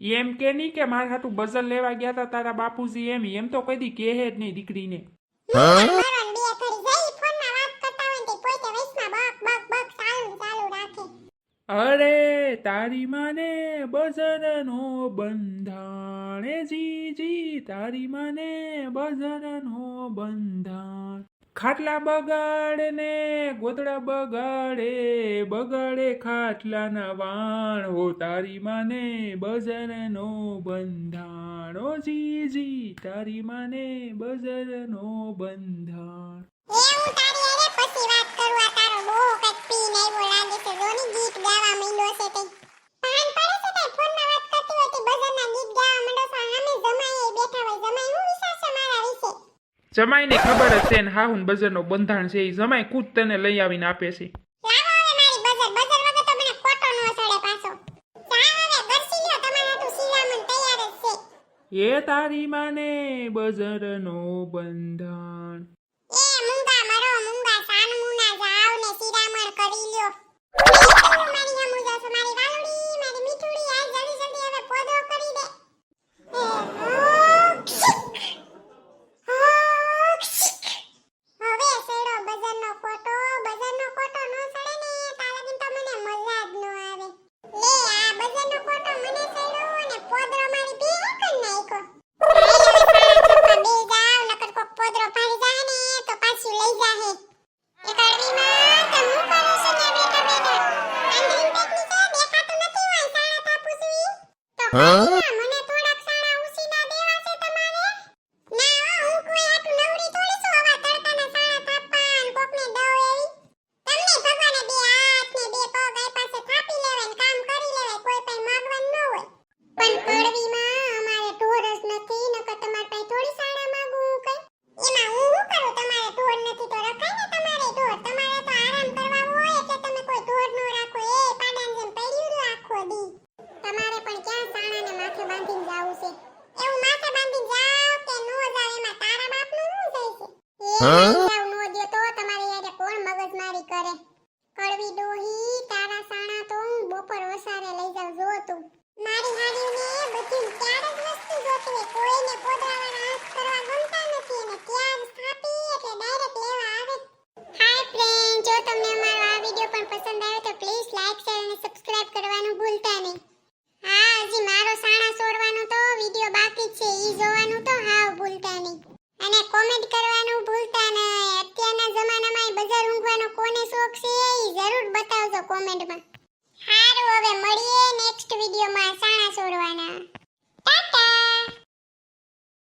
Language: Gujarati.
એમ કે નહીં કે મારા હાથું બઝર લેવા ગયા હતા તારા બાપુજી એમ એમ તો કદી કહે જ નહીં દીકરીને. અરે તારી માને બઝરનો બંધાણે. જી તારી માને બઝરનો બંધાણ. ખાટલા બગાડ ને ગોતડા બગાડે બગાડે ખાટલાના વાણ. હો તારી માને બજરનો બંધાણ ઓ જીજી તારી માને બજરનો બંધાણ. જમાઈને ખબર જ છે ને હાહુન બજારનો બંધાણ છે એ જમાઈ ખુદ તને લઈ આવીને આપે છે. એ તારી માને બજારનો બંધાણ એ મુંગા મરો Huh? લાવ નો દે તમારી યારે કોણ મગજમારી કરે? કડવી ડોહી, તારા સાણા તો બપોર વસારે લઈ જાવ જો તું. મારી હાડીને બધી ક્યારે જ વસ્તુ જોતી કોઈને પોતા કોમેન્ટમાં હારું હવે મળીએ નેક્સ્ટ વિડીયોમાં સાણા છોડવાના.